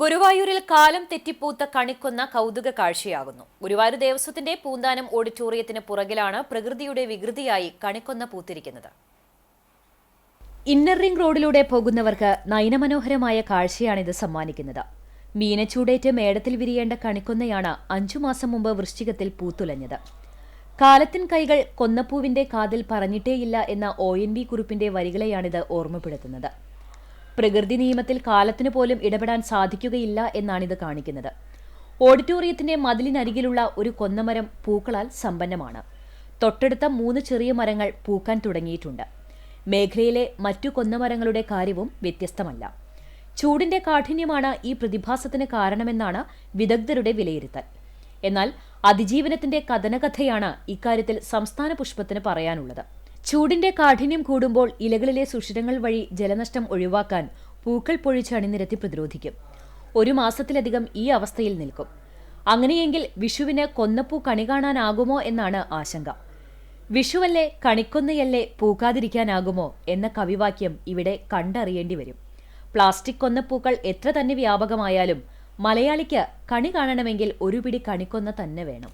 ഗുരുവായൂരിൽ കാലം തെറ്റിപ്പൂത്ത കണിക്കുന്ന കൗതുക കാഴ്ചയാകുന്നു. ഗുരുവായൂർ ദേവസ്വത്തിന്റെ പൂന്താനം ഓഡിറ്റോറിയത്തിന് പുറകിലാണ് പ്രകൃതിയുടെ വികൃതിയായി കണിക്കൊന്ന പൂത്തിരിക്കുന്നത്. ഇന്നർ റിംഗ് റോഡിലൂടെ പോകുന്നവർക്ക് നയനമനോഹരമായ കാഴ്ചയാണിത് സമ്മാനിക്കുന്നത്. മീനച്ചൂടേറ്റ് മേടത്തിൽ വിരിയേണ്ട കണിക്കൊന്നയാണ് അഞ്ചു മാസം മുമ്പ് വൃശ്ചികത്തിൽ പൂത്തുലഞ്ഞത്. കാലത്തിൻ കൈകൾ കൊന്നപ്പൂവിന്റെ കാതിൽ പറഞ്ഞിട്ടേയില്ല എന്ന ഒ എൻ ബി കുറിപ്പിന്റെ വരികളെയാണിത് ഓർമ്മപ്പെടുത്തുന്നത്. പ്രകൃതി നിയമത്തിൽ കാലത്തിനു പോലും ഇടപെടാൻ സാധിക്കുകയില്ല എന്നാണിത് കാണിക്കുന്നത്. ഓഡിറ്റോറിയത്തിന്റെ മതിലിനരികിലുള്ള ഒരു കൊന്നമരം പൂക്കളാൽ സമ്പന്നമാണ്. തൊട്ടടുത്ത മൂന്ന് ചെറിയ മരങ്ങൾ പൂക്കാൻ തുടങ്ങിയിട്ടുണ്ട്. മേഖലയിലെ മറ്റു കൊന്നമരങ്ങളുടെ കാര്യവും വ്യത്യസ്തമല്ല. ചൂടിന്റെ കാഠിന്യമാണ് ഈ പ്രതിഭാസത്തിന് കാരണമെന്നാണ് വിദഗ്ധരുടെ വിലയിരുത്തൽ. എന്നാൽ അതിജീവനത്തിന്റെ കഥനകഥയാണ് ഇക്കാര്യത്തിൽ സംസ്ഥാന പുഷ്പത്തിന് പറയാനുള്ളത്. ചൂടിന്റെ കാഠിന്യം കൂടുമ്പോൾ ഇലകളിലെ സുഷിരങ്ങൾ വഴി ജലനഷ്ടം ഒഴിവാക്കാൻ പൂക്കൾ പൊഴിച്ച് അണിനിരത്തി പ്രതിരോധിക്കും. ഒരു മാസത്തിലധികം ഈ അവസ്ഥയിൽ നിൽക്കും. അങ്ങനെയെങ്കിൽ വിഷുവിന് കൊന്നപ്പൂ കണി കാണാനാകുമോ എന്നാണ് ആശങ്ക. വിഷുവല്ലേ കണിക്കൊന്നയല്ലേ പൂക്കാതിരിക്കാനാകുമോ എന്ന കവിവാക്യം ഇവിടെ കണ്ടറിയേണ്ടി വരും. പ്ലാസ്റ്റിക് കൊന്നപ്പൂക്കൾ എത്ര തന്നെ വ്യാപകമായാലും മലയാളിക്ക് കണി കാണണമെങ്കിൽ ഒരു പിടി കണിക്കൊന്ന തന്നെ വേണം.